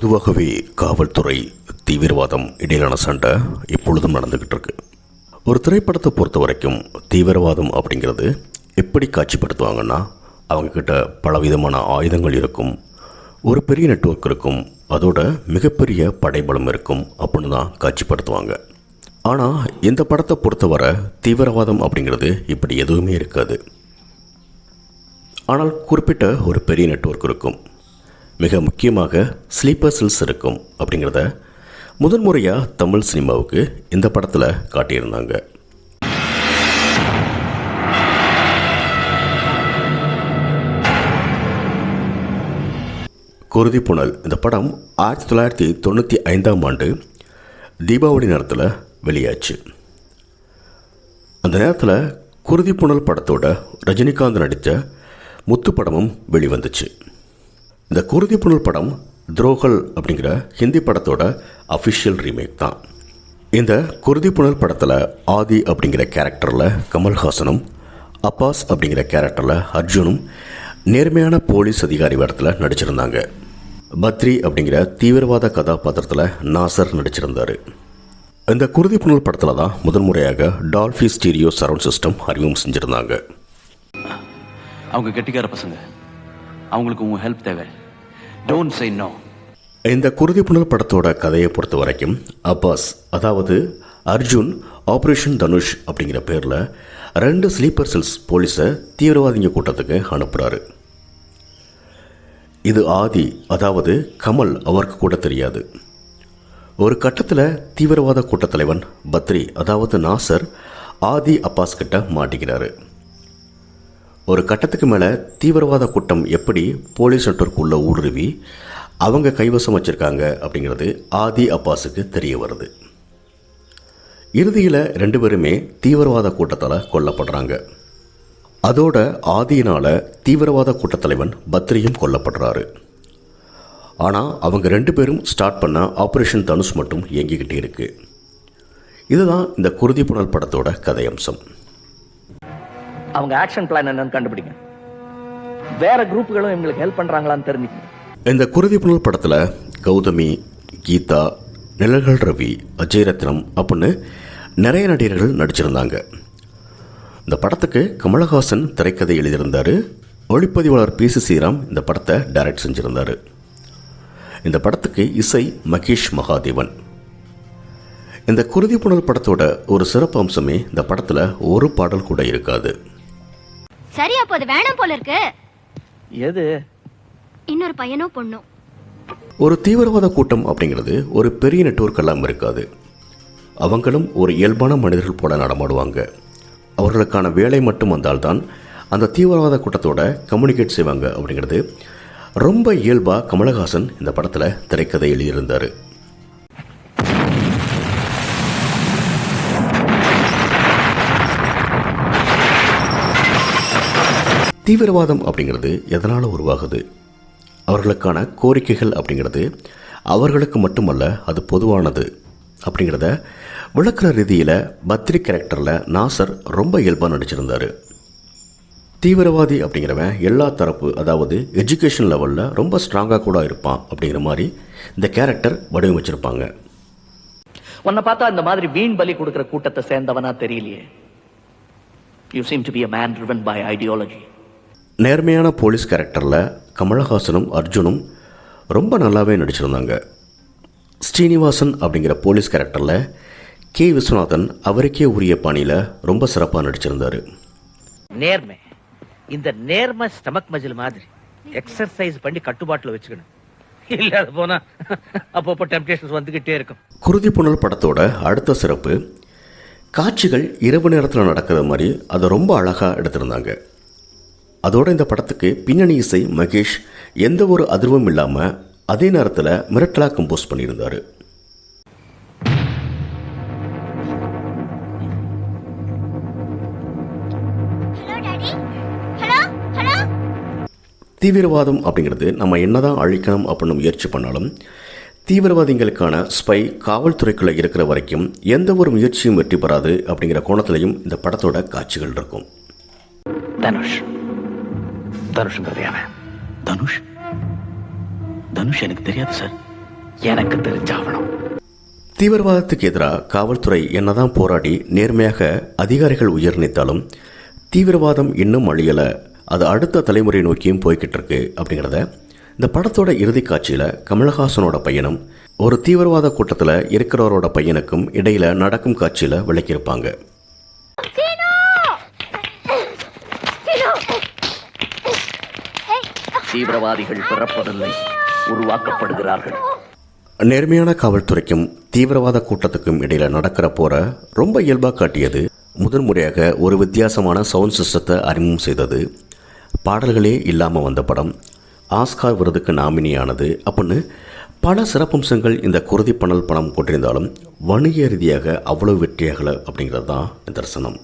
பொதுவாகவே காவல்துறை தீவிரவாதம் இடையிலான சண்டை இப்பொழுதும் நடந்துக்கிட்டு இருக்கு ஒரு திரைப்படத்தை பொறுத்த வரைக்கும் தீவிரவாதம் அப்படிங்கிறது எப்படி காட்சிப்படுத்துவாங்கன்னா அவங்கக்கிட்ட பலவிதமான ஆயுதங்கள் இருக்கும் ஒரு பெரிய நெட்வொர்க் இருக்கும் அதோட மிகப்பெரிய படைபலம் இருக்கும் அப்படின்னு தான் காட்சிப்படுத்துவாங்க. ஆனால் இந்த படத்தை பொறுத்தவரை தீவிரவாதம் அப்படிங்கிறது இப்படி எதுவுமே இருக்காது. ஆனால் குறிப்பிட்ட ஒரு பெரிய நெட்வொர்க் இருக்கும். மிக முக்கியமாக ஸ்லீப்பர் செல்ஸ் இருக்கும் அப்படிங்கிறத முதன் முறையாக தமிழ் சினிமாவுக்கு இந்த படத்தில் காட்டியிருந்தாங்க. குருதி புனல் இந்த படம் ஆயிரத்தி தொள்ளாயிரத்தி தொண்ணூற்றி ஐந்தாம் ஆண்டு தீபாவளி நேரத்தில் வெளியாச்சு. அந்த நேரத்தில் குருதி புனல் படத்தோட ரஜினிகாந்த் நடித்த முத்து படமும் வெளிவந்துச்சு. இந்த குருதி புனல் படம் துரோகல் அப்படிங்கிற ஹிந்தி படத்தோட அஃபிஷியல் ரீமேக் தான். இந்த குருதி புனல் படத்தில் ஆதி அப்படிங்கிற கேரக்டரில் கமல்ஹாசனும் அப்பாஸ் அப்படிங்கிற கேரக்டரில் அர்ஜுனும் நேர்மையான போலீஸ் அதிகாரி வேடத்தில் நடிச்சிருந்தாங்க. பத்ரி அப்படிங்கிற தீவிரவாத கதாபாத்திரத்தில் நாசர் நடிச்சிருந்தார். இந்த குருதி புனல் படத்தில் தான் முதன் முறையாக டால்ஃபி ஸ்டீரியோ சரவுண்ட் சிஸ்டம் அறிமுகம் செஞ்சுருந்தாங்க. அவங்க கெட்டிக்கார பசங்க. அவங்களுக்கு உங்கள் ஹெல்ப் தேவை. டோன்ட் சே நோ இந்த குருதி புனல் படத்தோட கதையை பொறுத்த வரைக்கும் அப்பாஸ் அதாவது அர்ஜுன் ஆப்ரேஷன் தனுஷ் அப்படிங்கிற பேரில் ரெண்டு ஸ்லீப்பர் செல்ஸ் போலீஸை தீவிரவாதிங்க கூட்டத்துக்கு அனுப்புகிறாரு இது ஆதி அதாவது கமல் அவருக்கு கூட தெரியாது. ஒரு கட்டத்தில் தீவிரவாத கூட்டத்தலைவன் பத்ரி அதாவது நாசர் ஆதி அப்பாஸ் கிட்ட மாட்டிக்கிறாரு. ஒரு கட்டத்துக்கு மேலே தீவிரவாத கூட்டம் எப்படி போலீஸ் நெட்வொர்க் உள்ள ஊடுருவி அவங்க கைவசம் வச்சுருக்காங்க அப்படிங்கிறது ஆதி அப்பாஸுக்கு தெரிய வருது. இறுதியில் ரெண்டு பேருமே தீவிரவாத கூட்டத்தால் கொல்லப்படுறாங்க. அதோட ஆதியினால் தீவிரவாத கூட்டத்தலைவன் பத்ரியும் கொல்லப்படுறாரு. ஆனால் அவங்க ரெண்டு பேரும் ஸ்டார்ட் பண்ண ஆப்ரேஷன் தனுஷ் மட்டும் இயங்கிக்கிட்டே இருக்குது இதுதான் இந்த குருதி புனல் படத்தோட கதையம்சம். அவங்க ஆக்ஷன் பிளான் என்னன்னு கண்டுபிடிங்க. வேற குரூப்புகளும் எங்களுக்கு ஹெல்ப் பண்றாங்களான்னு தெரிஞ்சுக்கங்க. இந்த குருதி புனல் படத்தில் கௌதமி கீதா நிழல்கள் ரவி அஜய் ரத்னம் அப்படின்னு நிறைய நடிகர்கள் நடிச்சிருந்தாங்க. இந்த படத்துக்கு கமலஹாசன் திரைக்கதை எழுதியிருந்தார். ஒளிப்பதிவாளர் பி சி ஸ்ரீராம் இந்த படத்தை டைரக்ட் செஞ்சுருந்தார். இந்த படத்துக்கு இசை மகேஷ் மகாதேவன். இந்த குருதி புனல் படத்தோட ஒரு சிறப்பு அம்சமே இந்த படத்தில் ஒரு பாடல் கூட இருக்காது. சரி அப்போ அது வேணாம் போல இருக்கு. எது? இன்னொரு பையனோ பொண்ணும் ஒரு தீவிரவாத கூட்டம் அப்படிங்கிறது ஒரு பெரிய நெட்வொர்க் எல்லாம் இருக்காது. அவங்களும் ஒரு இயல்பான மனிதர்கள் போல நடமாடுவாங்க. அவர்களுக்கான வேலை மட்டும் வந்தால்தான் அந்த தீவிரவாத கூட்டத்தோட கம்யூனிகேட் செய்வாங்க அப்படிங்கிறது ரொம்ப இயல்பாக கமலஹாசன் இந்த படத்தில் திரைக்கதை எழுதியிருந்தார் தீவிரவாதம் அப்படிங்கிறது எதனால் உருவாகுது? அவர்களுக்கான கோரிக்கைகள் அப்படிங்கிறது அவர்களுக்கு மட்டுமல்ல அது பொதுவானது அப்படிங்கிறத விளக்குற ரீதியில் பத்ரி கேரக்டரில் நாசர் ரொம்ப இயல்பாக நடிச்சிருந்தார். தீவிரவாதி அப்படிங்கிறவன் எல்லா தரப்பு அதாவது எஜுகேஷன் லெவலில் ரொம்ப ஸ்ட்ராங்காக கூட இருப்பான் அப்படிங்கிற மாதிரி இந்த கேரக்டர் வடிவமைச்சிருப்பாங்க. உன்னை பார்த்தா இந்த மாதிரி வீண் பலி கொடுக்குற கூட்டத்தை சேர்ந்தவனா தெரியலையே. You seem to be a man driven by ideology நேர்மையான போலீஸ் கேரக்டரில் கமலஹாசனும் அர்ஜுனும் ரொம்ப நல்லாவே நடிச்சிருந்தாங்க. ஸ்ரீனிவாசன் அப்படிங்கிற போலீஸ் கேரக்டரில் கே. விஸ்வநாதன் அவருக்கே உரிய பாணியில் ரொம்ப சிறப்பாக நடிச்சிருந்தார். நேர்மை. இந்த நேர்மை ஸ்டமக் மஜில் மாதிரி எக்ஸர்சைஸ் பண்ணி கட்டுப்பாட்டுல வச்சுக்கணும். இல்லாத போனா அப்பப்போ டெம்டேஷன்ஸ் வந்துகிட்டே இருக்கும். குருதி புனல் படத்தோட அடுத்த சிறப்பு காட்சிகள் இரவு நேரத்தில் நடக்கிற மாதிரி அதை ரொம்ப அழகாக எடுத்திருந்தாங்க. அதோட இந்த படத்துக்கு பின்னணி இசை மகேஷ் எந்த ஒரு அதிர்வும் இல்லாமல் அதே நேரத்தில் மிரட்டலாக கம்போஸ் பண்ணியிருந்தார். ஹலோ டாடி ஹலோ ஹலோ தீவிரவாதம் அப்படிங்கிறது நம்ம என்னதான் அழிக்கணும் அப்படின்னு முயற்சி பண்ணாலும் தீவிரவாதிகளுக்கான ஸ்பை காவல்துறைக்குள்ளே இருக்கிற வரைக்கும் எந்த ஒரு முயற்சியும் வெற்றி பெறாது அப்படிங்கிற கோணத்திலையும் இந்த படத்தோட காட்சிகள் இருக்கும். தனுஷ். தனுஷ்ங்கிறது யாவன் தனுஷ்? தனுஷ் எனக்கு தெரியாது சார். எனக்கு தெரிஞ்சாகணும் தீவிரவாதத்துக்கு எதிராக காவல்துறை என்னதான் போராடி நேர்மையாக அதிகாரிகள் உயர்நித்தாலும் தீவிரவாதம் இன்னும் அழியலை. அது அடுத்த தலைமுறை நோக்கியும் போய்கிட்டு இருக்கு அப்படிங்கிறத இந்த படத்தோட இறுதி காட்சியில் கமலஹாசனோட பையனும் ஒரு தீவிரவாத கூட்டத்தில் இருக்கிறவரோட பையனுக்கும் இடையில நடக்கும் காட்சியில் விளக்கியிருப்பாங்க. தீவிரவாதிகள் பிறப்பதில்லை. உருவாக்கப்படுகிறார்கள். நேர்மையான காவல்துறைக்கும் தீவிரவாத கூட்டத்துக்கும் இடையில நடக்கிற போற ரொம்ப இயல்பாக காட்டியது முதன் முறையாக ஒரு வித்தியாசமான சவுண்ட் சிஸ்டத்தை அறிமுகம் செய்தது. பாடல்களே இல்லாமல் வந்த படம். ஆஸ்கார் விருதுக்கு நாமினியானது. அப்படின்னு பல சிறப்பம்சங்கள் இந்த குருதி பணல் படம் கொண்டிருந்தாலும் வணிக ரீதியாக அவ்வளவு வெற்றியாகலை அப்படிங்கிறது தான் தரிசனம்.